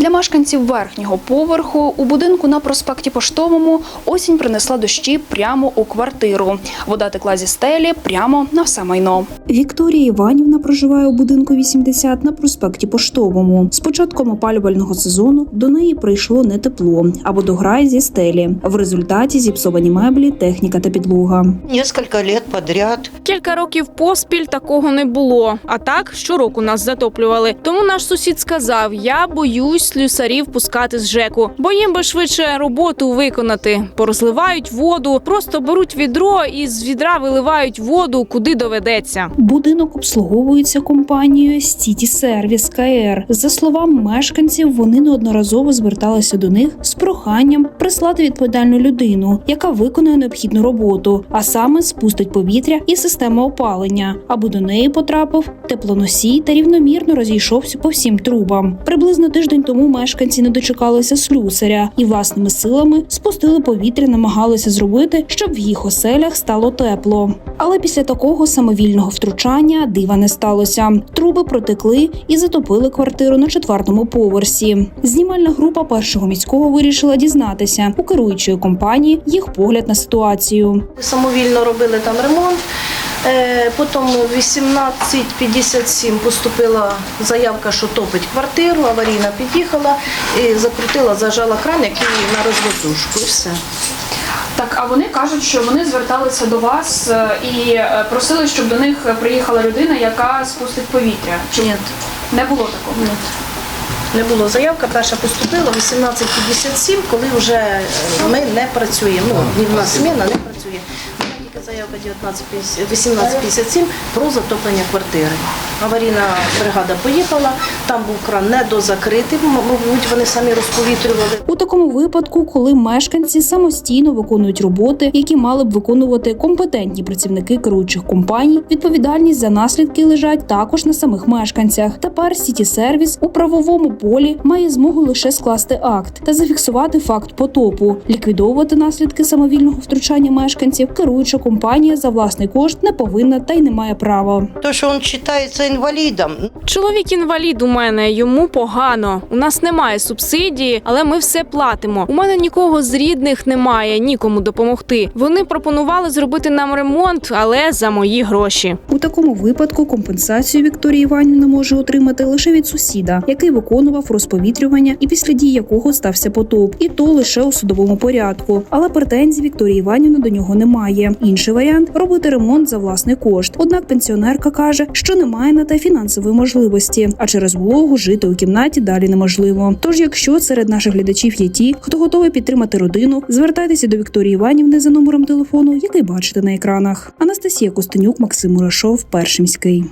Для мешканців верхнього поверху у будинку на проспекті Поштовому осінь принесла дощі прямо у квартиру. Вода текла зі стелі прямо на все майно. Вікторія Іванівна проживає у будинку 80 на проспекті Поштовому. З початком опалювального сезону до неї прийшло не тепло, а водограй зі стелі. В результаті зіпсовані меблі, техніка та підлога. Несколько лет подряд. Кілька років поспіль такого не було. А так щороку нас затоплювали. Тому наш сусід сказав: я боюсь слюсарів пускати з ЖЕКу, бо їм би швидше роботу виконати. Порозливають воду, просто беруть відро і з відра виливають воду, куди доведеться. Будинок обслуговується компанією Сіті Сервіс КР. За словами мешканців, вони неодноразово зверталися до них з проханням прислати відповідальну людину, яка виконує необхідну роботу, а саме спустить повітря і систему опалення, аби до неї потрапив теплоносій та рівномірно розійшовся по всім трубам. Приблизно тиждень тому мешканці не дочекалися слюсаря і власними силами спустили повітря, намагалися зробити, щоб в їх оселях стало тепло. Але після такого самовільного втручання дива не сталося. Труби протекли і затопили квартиру на четвертому поверсі. Знімальна група першого міського вирішила дізнатися у керуючої компанії їх погляд на ситуацію. Самовільно робили там ремонт. Е, Потім в 18.57 поступила заявка, що топить квартиру. Аварійна під'їхала і закрутила, зажала кран, який на розводушку. І все. Так, а вони кажуть, що вони зверталися до вас е, і е, просили, щоб до них приїхала людина, яка спустить повітря. Чи Ні, не було такого? ні. Не було заявка, перша поступила в 18.57, коли вже е, ми не працюємо. Ну, днівна зміна не працює. 19.50 18.57 про затоплення квартири. Аварійна бригада поїхала, там був кран недозакритий, мабуть, вони самі розповітрювали. У такому випадку, коли мешканці самостійно виконують роботи, які мали б виконувати компетентні працівники керуючих компаній, відповідальність за наслідки лежать також на самих мешканцях. Тепер Сіті Сервіс у правовому полі має змогу лише скласти акт та зафіксувати факт потопу, ліквідовувати наслідки самовільного втручання мешканців. Керуюча компанія за власний кошт не повинна та й не має права. То, что он считается инвалидом, Чоловік інвалід у мене, йому погано. У нас немає субсидії, але ми все платимо. У мене нікого з рідних немає, нікому допомогти. Вони пропонували зробити нам ремонт, але за мої гроші. У такому випадку компенсацію Вікторія Іванівна може отримати лише від сусіда, який виконував розповітрювання і після дій якого стався потоп, і то лише у судовому порядку. Але претензій Вікторії Іванівни до нього немає. Інший варіант робити ремонт за власний кошт. Однак пенсіонерка каже, що немає на те фінансової можливості, а через вологу жити у кімнаті далі неможливо. Тож, якщо серед наших глядачів є ті, хто готовий підтримати родину, звертайтеся до Вікторії Іванівни за номером телефону, який бачите на екранах. Анастасія Костенюк, Максим Мурашов, Першимський.